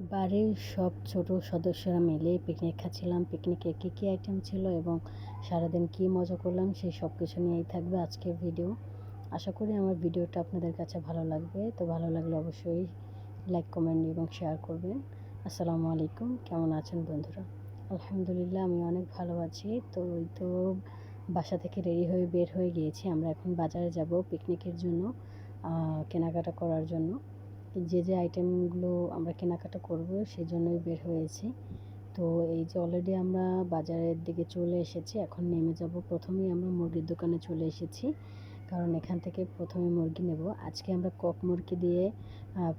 বাড়ির সব ছোট সদস্যরা মিলে পিকনিক খাচ্ছিলাম। পিকনিকে কী কী আইটেম ছিল এবং সারাদিন কী মজা করলাম সেই সব কিছু নিয়েই থাকবে আজকের ভিডিও আশা করি আমার ভিডিওটা আপনাদের কাছে ভালো লাগবে। তো ভালো লাগলে অবশ্যই লাইক কমেন্ট এবং শেয়ার করবেন। আসসালামু আলাইকুম। কেমন আছেন বন্ধুরা? আলহামদুলিল্লাহ, আমি অনেক ভালো আছি। তো ওই তো বাসা থেকে রেডি হয়ে বের হয়ে গিয়েছি। আমরা এখন বাজারে যাব পিকনিকের জন্য কেনাকাটা করার জন্য। যে যে আইটেমগুলো আমরা কেনাকাটা করব সেই জন্যই বের হয়েছি। তো এই যে অলরেডি আমরা বাজারের দিকে চলে এসেছি, এখন নেমে যাব। প্রথমেই আমরা মুরগির দোকানে চলে এসেছি, কারণ এখান থেকে প্রথমে মুরগি নেব। আজকে আমরা কক মুরগি দিয়ে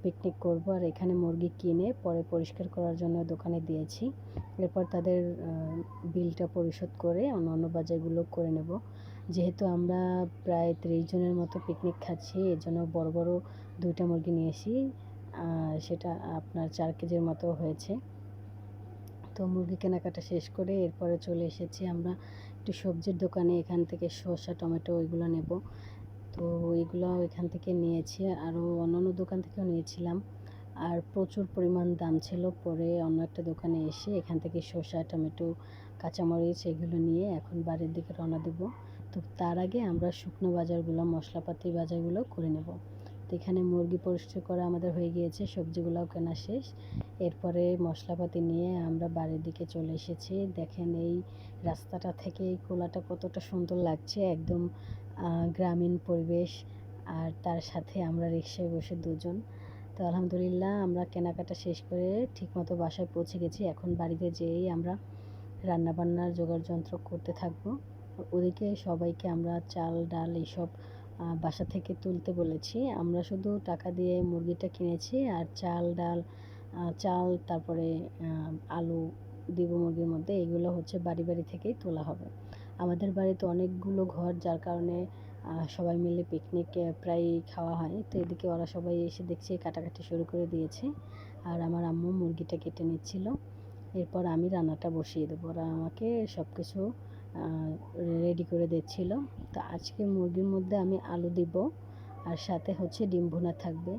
পিকনিক করব আর এখানে মুরগি কিনে পরে পরিষ্কার করার জন্য দোকানে দিয়েছি। এরপর তাদের বিলটা পরিশোধ করে অন্য অন্য বাজারগুলো করে নেব। যেহেতু আমরা প্রায় ত্রিশ জনের মতো পিকনিক খাচ্ছি, এর জন্য বড় বড় দুইটা মুরগি নিয়েছি সেটা আপনার চার কেজির মতো হয়েছে। তো মুরগি কেনাকাটা শেষ করে এরপরে চলে এসেছি আমরা একটু সবজির দোকানে। এখান থেকে শসা, টমেটো ওইগুলো নেব। তো ওইগুলো এখান থেকে নিয়েছি। আরও অন্য অন্য দোকান থেকেও নিয়েছিলাম। আর প্রচুর পরিমাণ দাম ছিল পরে অন্য একটা দোকানে এসে এখান থেকে শসা, টমেটো, কাঁচামরিচ এগুলো নিয়ে এখন বাড়ির দিকে রওনা দেব। তো তার আগে আমরা শুকনো বাজারগুলো, মশলাপাতি বাজারগুলো করে নেব। তো এখানে মুরগি পরিষ্কার করা আমাদের হয়ে গিয়েছে, সবজিগুলোও কেনা শেষ। এরপরে মশলাপাতি নিয়ে আমরা বাড়ির দিকে চলে এসেছি। দেখেন এই রাস্তাটা থেকে এই কোলাটা কতটা সুন্দর লাগছে, একদম গ্রামীণ পরিবেশ। আর তার সাথে আমরা রিক্সায় বসে দুজন। তো আলহামদুলিল্লাহ আমরা কেনাকাটা শেষ করে ঠিকমতো বাসায় পৌঁছে গেছি। এখন বাড়িতে যেয়েই আমরা রান্নাবান্নার জোগাড় যন্ত্র করতে থাকব। ওদিকে সবাইকে আমরা চাল, ডাল এইসব বাসা থেকে তুলতে বলেছি। আমরা শুধু টাকা দিয়ে মুরগিটা কিনেছি আর চাল, ডাল চাল, তারপরে আলু দিব মুরগির মধ্যে, এগুলো হচ্ছে বাড়ি বাড়ি থেকেই তোলা হবে। আমাদের বাড়িতে অনেকগুলো ঘর, যার কারণে সবাই মিলে পিকনিক প্রায় খাওয়া হয়। তো এদিকে ওরা সবাই এসে দেখছে, কাটাকাটি শুরু করে দিয়েছে। আর আমার আম্মু মুরগিটা কেটে নিচ্ছিল। এরপর আমি রান্নাটা বসিয়ে দেবো। ওরা আমাকে সব কিছু রেডি করে দিচ্ছিল তো আজকে মুরগির মধ্যে আমি আলু দিব আর সাথে হচ্ছে ডিম ভুনা থাকবে।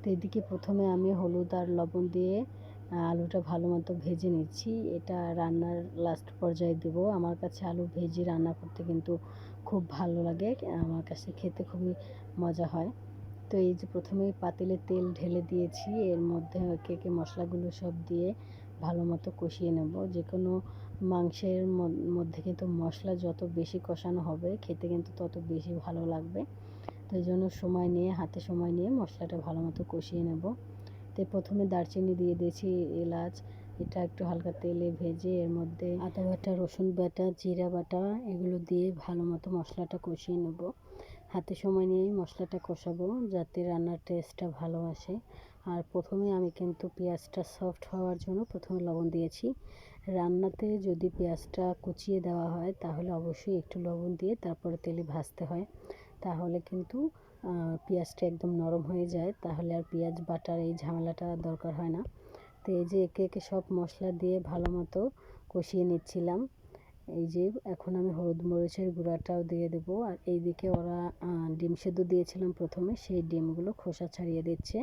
তো এদিকে প্রথমে আমি হলুদ আর লবণ দিয়ে আলুটা ভালো মতো ভেজে নিচ্ছি। এটা রান্নার লাস্ট পর্যায়ে দেব। আমার কাছে আলু ভেজে রান্না করতে কিন্তু খুব ভালো লাগে। আমার কাছে খেতে খুবই মজা হয়। তো এই যে প্রথমেই পাতিলে তেল ঢেলে দিয়েছি। এর মধ্যে কেকে মশলাগুলো সব দিয়ে ভালো মতো কষিয়ে নেব। যে কোনো মাংসের মধ্যে কিন্তু মশলা যত বেশি কষানো হবে, খেতে কিন্তু তত বেশি ভালো লাগবে। তো এই জন্য সময় নিয়ে, হাতে সময় নিয়ে মশলাটা ভালো মতো কষিয়ে নেব। তো প্রথমে দারচিনি দিয়ে দিয়েছি এলাচ, এটা একটু হালকা তেলে ভেজে এর মধ্যে আদা বাটা, রসুন বাটা, জিরা বাটা, এগুলো দিয়ে ভালো মতো মশলাটা কষিয়ে নেব। হাতে সময় নিয়েই মশলাটা কষাবো যাতে রান্নার টেস্টটা ভালো আসে। আর প্রথমে আমি কিন্তু পেঁয়াজটা সফট হওয়ার জন্য প্রথমে লবণ দিয়েছি। রান্নাতে যদি পেঁয়াজটা কুচিয়ে দেওয়া হয়, তাহলে অবশ্যই একটু লবণ দিয়ে তারপরে তেলে ভাজতে হয়। তাহলে কিন্তু পেঁয়াজটা একদম নরম হয়ে যায়। তাহলে আর পেঁয়াজ বাটার এই ঝামেলাটা দরকার হয় না। তো এই যে একে একে সব মশলা দিয়ে ভালো মতো কষিয়ে নিচ্ছিলাম। এই যে এখন আমি হলুদ মরিচের গুঁড়াটাও দিয়ে দেবো। আর এইদিকে ওরা ডিম সেদ্ধ দিয়েছিলাম প্রথমে। সেই ডিমগুলো খোসা ছাড়িয়ে দিচ্ছে।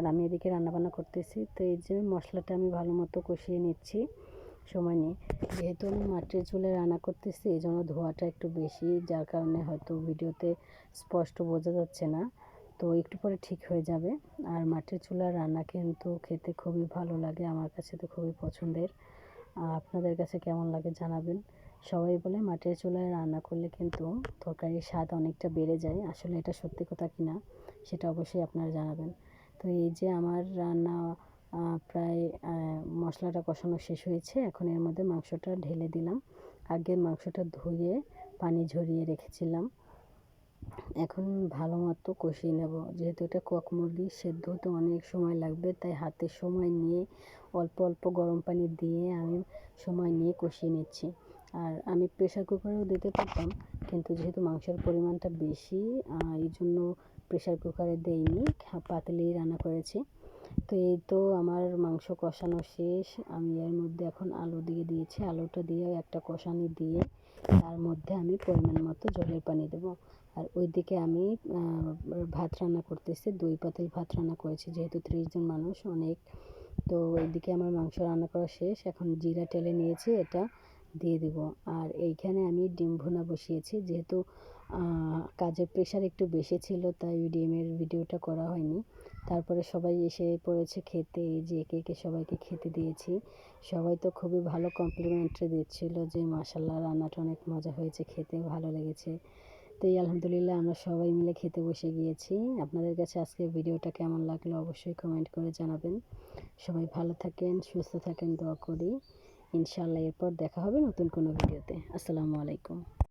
আর আমি এদিকে রান্নাবান্না করতেছি। তো এই যে মশলাটা আমি ভালো মতো কষিয়ে নিচ্ছি। সময় নিয়ে যেহেতু আমি মাটির চুলে রান্না করতেছি, এই জন্য ধোয়াটা একটু বেশি, যার কারণে হয়তো ভিডিওতে স্পষ্ট বোঝা যাচ্ছে না। তো একটু পরে ঠিক হয়ে যাবে। আর মাটির চুলার রান্না কিন্তু খেতে খুবই ভালো লাগে, আমার কাছে তো খুবই পছন্দের। আপনাদের কাছে কেমন লাগে জানাবেন। সবাই বলে মাটির চুলায় রান্না করলে কিন্তু তরকারির স্বাদ অনেকটা বেড়ে যায়। আসলে এটা সত্যি কথা কিনা, সেটা অবশ্যই আপনারা জানাবেন। তো এই যে আমার রান্না প্রায় মশলাটা কষানো শেষ হয়েছে, এখন এর মধ্যে মাংসটা ঢেলে দিলাম। আগে মাংসটা ধুয়ে পানি ঝরিয়ে রেখেছিলাম। এখন ভালো মতো কষিয়ে নেব। যেহেতু এটা কক মুরগি সেদ্ধ হতে অনেক সময় লাগবে, তাই হাতে সময় নিয়ে, অল্প অল্প গরম পানি দিয়ে আমি সময় নিয়ে কষিয়ে নিচ্ছি। আর আমি প্রেশার কুকারেও দিতে পারতাম, কিন্তু যেহেতু মাংসের পরিমাণটা বেশি এই জন্য প্রেশার কুকারে দেইনি পাতিলেই রান্না করেছি। তো এই তো আমার মাংস কষানো শেষ। আমি এর মধ্যে এখন আলু দিয়ে দিয়েছি। আলুটা দিয়ে একটা কষানি দিয়ে তার মধ্যে আমি পরিমাণ মতো জলের পানি দেবো। আর ওইদিকে আমি ভাত রান্না করতেছি। দুই পাতিল ভাত রান্না করেছি, যেহেতু ত্রিশ জন মানুষ, অনেক। তো এইদিকে আমার মাংস রান্না করা শেষ। এখন জিরা টেলে নিয়েছি এটা। দিয়ে দিব। আর এইখানে আমি ডিম ভুনা বসিয়েছি, যেহেতু কাজের প্রেশার একটু বেশি ছিল, তাই ডিমের ভিডিওটা করা হয়নি। তারপরে সবাই এসে পড়েছে খেতে, এই যে একে একে সবাইকে খেতে দিয়েছি। সবাই তো খুবই ভালো কমপ্লিমেন্টারি দিচ্ছিল যে মাসাল্লাহ রান্নাটা অনেক মজা হয়েছে খেতে, ভালো লেগেছে। তো এই আলহামদুলিল্লাহ আমরা সবাই মিলে খেতে বসে গিয়েছি। আপনাদের কাছে আজকে ভিডিওটা কেমন লাগল অবশ্যই কমেন্ট করে জানাবেন। সবাই ভালো থাকেন, সুস্থ থাকেন, দোয়া করি। ইনশাআল্লাহ এরপর দেখা হবে নতুন কোনো ভিডিওতে। আসসালামু আলাইকুম।